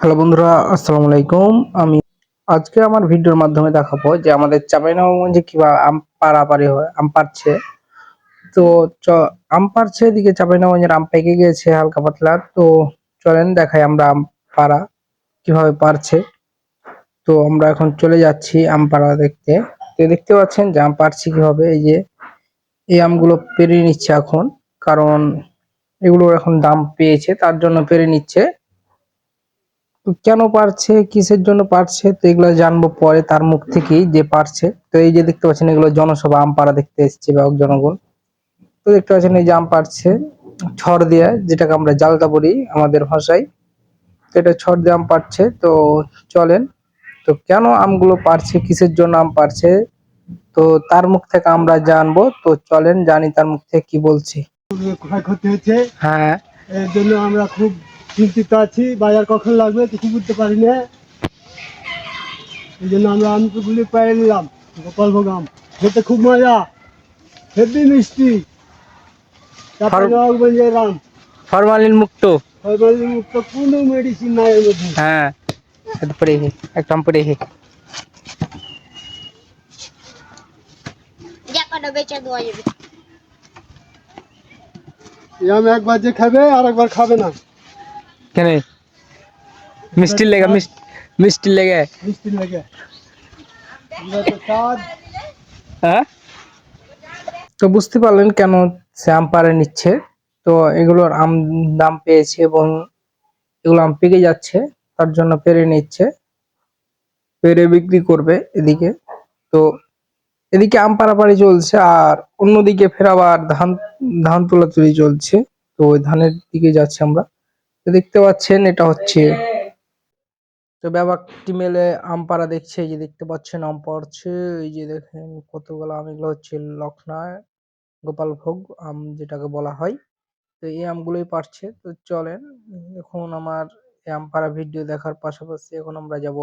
Hello বন্ধুরা, আসসালামু আলাইকুম। আমি আজকে আমার ভিডিওর মাধ্যমে দেখাবো যে আমাদের চাঁপাইনবাবগঞ্জে কীভাবে আম পাড়াপাড়ি হয়, আম পাড়ছে তো চ, আম পাড়ছে এদিকে চাঁপাইনবাবগঞ্জের আম পেকে গিয়েছে হালকা পাতলা। তো চলেন দেখাই আমরা আম পাড়া কীভাবে পারছে। তো আমরা এখন চলে যাচ্ছি আম পাড়া দেখতে। তো দেখতে পাচ্ছেন যে আম পারছি কীভাবে, এই যে এই আমগুলো পেরে নিচ্ছে এখন। কারণ এগুলোর এখন দাম পেয়েছে, তার জন্য পেরে নিচ্ছে। তো কেন পারছে কিসের জন্য পারছে তো এগুলো জানব পরে তার মুখ থেকেই যে পারছে। তো এই যে দেখতে পাচ্ছেন এগুলো জনসভা আম পাড়া দেখতে এসছে বাহক জনগণ। তো দেখতে পাচ্ছেন এই যে আম পারছে ছড় দিয়ে যেটাকে আমরা জালদা বলি আমাদের ভাষায়। তো এটা ছড় দিয়ে আম পারছে তো চলেন। তো কেন আমগুলো পারছে কিসের জন্য আম পারছে তো তার মুখ থেকে আমরা জানব তো চলেন জানি তার মুখ থেকে কি বলছে। হ্যাঁ। এর জন্য আমরা খুব চিন্তিত আছি বাজার কখন লাগবে কিছু বুঝতে পারি না এই জন্য আমরা আমগুলি পেয়ে নিলাম গোপালভোগ আম। খেতে খুব মজা হেভি মিষ্টি। চাপাইনবাবগঞ্জের আম ফরমালিন মুক্ত। ফরমালিন মুক্ত কোনো মেডিসিন নাই এর মধ্যে। হ্যাঁ এটা পড়ে হে একটা আম পড়ে হে একবার যে খাবে আর একবার খাবে না। কেন? মিষ্টির লেগে মিষ্টি মিষ্টির লেগে। মিষ্টি লেগে। তো হ্যাঁ? তো বুঝতে পারলেন কেন সে আম পাড়ে নিচ্ছে। তো এগুলোর আম দাম পেয়েছে এবং এগুলো আম পেকে যাচ্ছে তার জন্য পেরে নিচ্ছে। পেরে বিক্রি করবে এদিকে। তো এদিকে আম পাড়াপাড়ি চলছে আর অন্যদিকে ফের আবার ধান ধান তোলা তুলি চলছে। তো ওই ধানের দিকে যাচ্ছে আমরা। দেখতে পাচ্ছেন, এটা হচ্ছে তো ব্যাপারটি মেলে আম পাড়া দেখছে, এই যে দেখতে পাচ্ছেন আম পড়ছে, এই যে দেখেন কতগুলো আম, এগুলো হচ্ছে গোপাল ভোগ আম যেটাকে বলা হয়, তো এই আমগুলোই পারছে তো চলেন, এখন আমার আম পাড়া ভিডিও দেখার পাশাপাশি এখন আমরা যাব।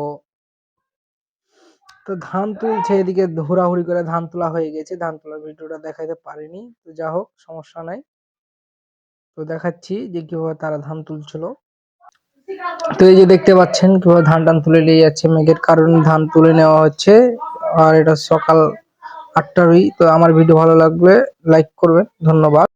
তো ধান তুলছে, এদিকে হুড়াহুড়ি করে ধান তোলা হয়ে গেছে, ধান তোলার ভিডিওটা দেখাইতে পারিনি, তো যা হোক সমস্যা নাই। তো দেখাচ্ছি যে কীভাবে তারা ধান তুলছিল। তো এই যে দেখতে পাচ্ছেন কীভাবে ধান টান তুলে নিয়ে যাচ্ছে। মেঘের কারণে ধান তুলে নেওয়া হচ্ছে। আর এটা সকাল আটটারই। তো আমার ভিডিও ভালো লাগলে লাইক করবেন। ধন্যবাদ।